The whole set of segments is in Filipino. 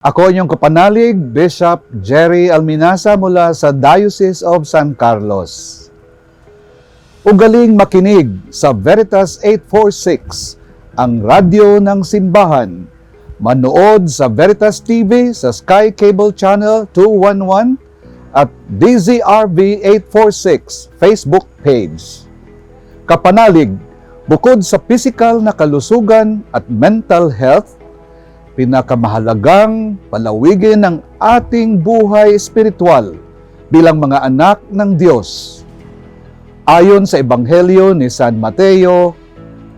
Ako inyong kapanalig, Bishop Jerry Alminasa mula sa Diocese of San Carlos. Ugaling makinig sa Veritas 846, ang radyo ng simbahan. Manood sa Veritas TV sa Sky Cable Channel 211 at DZRV 846 Facebook page. Kapanalig, bukod sa physical na kalusugan at mental health, pinakamahalagang palawigin ng ating buhay espiritual bilang mga anak ng Diyos. Ayon sa Ebanghelyo ni San Mateo,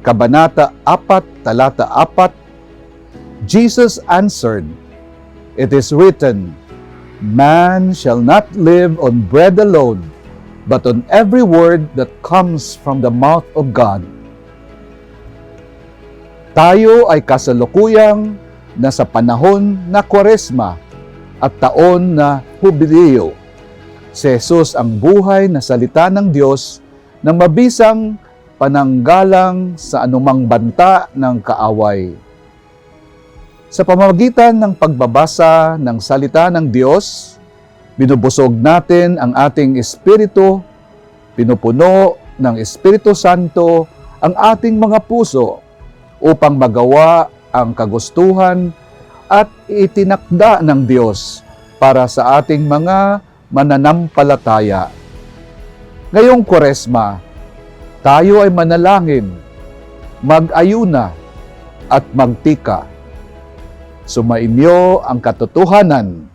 Kabanata 4, Talata 4, Jesus answered, It is written, Man shall not live on bread alone, but on every word that comes from the mouth of God. Tayo ay kasalukuyang nasa panahon na kwaresma at taon na hubiliyo. Si Jesus ang buhay na salita ng Diyos na mabisang pananggalang sa anumang banta ng kaaway. Sa pamamagitan ng pagbabasa ng salita ng Diyos, binubusog natin ang ating espiritu, pinupuno ng Espiritu Santo ang ating mga puso upang magawa ang kagustuhan at itinakda ng Diyos para sa ating mga mananampalataya. Ngayong Kwaresma, tayo ay manalangin, mag-ayuna at magtika. Sumainyo ang katotohanan